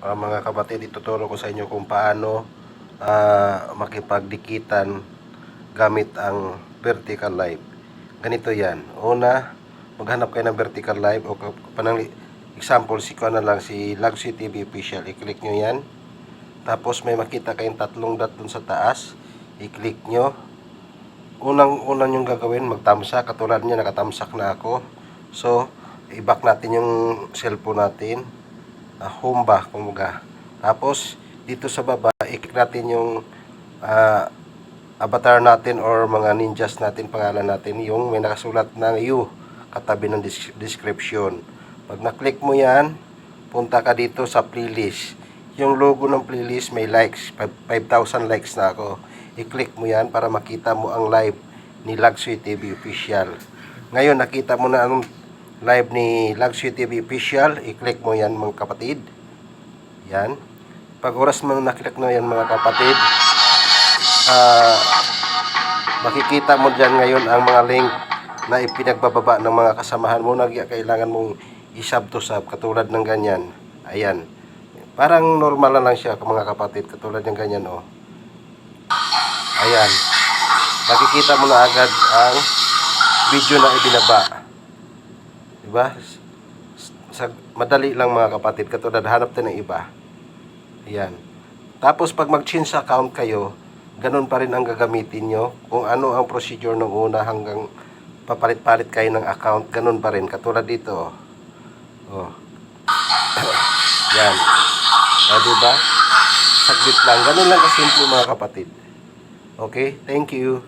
ah, mga kapatid, ituturo ko sa inyo kung paano ah, makipagdikitan gamit ang vertical live. Ganito yan. Una, maghanap kayo ng vertical live o panang example, si ko na lang si Lagsi TV official. I-click nyo yan. Tapos may makita kayong tatlong dot dun sa taas. I-click nyo. Unang-unang yung gagawin, magtamsa. Katulad niya, nakatamsak na ako. So, i-back natin yung cellphone natin. Uh, home ba, kumbaga. Tapos, dito sa baba, i-click natin yung ah, avatar natin or mga ninjas natin, pangalan natin, yung may nakasulat ng U katabi ng description. Pag na-click mo yan, punta ka dito sa playlist. Yung logo ng playlist may likes, Five- 5,000 likes na ako. I-click mo yan para makita mo ang live ni Lagsoy TV Official. Ngayon, nakita mo na ang live ni Lagsoy TV Official. I-click mo yan mga kapatid. Yan. Pag oras mo naklik na yan mga kapatid, ah, makikita mo dyan ngayon ang mga link na ipinagbababa ng mga kasamahan mo na kailangan mong isub to sub katulad ng ganyan. Ayan. Parang normal lang siya mga kapatid katulad ng ganyan oh. Ayan. Makikita mo na agad ang video na ibinaba. Diba? Sa, madali lang mga kapatid katulad hanap tayo ng iba. Ayan. Tapos pag mag-change account kayo, ganun pa rin ang gagamitin nyo. Kung ano ang procedure ng una hanggang papalit-palit kayo ng account, ganun pa rin. Katulad dito. Oh. oh. Yan. O, diba? Saglit lang. Ganun lang kasimple mga kapatid. Okay? Thank you.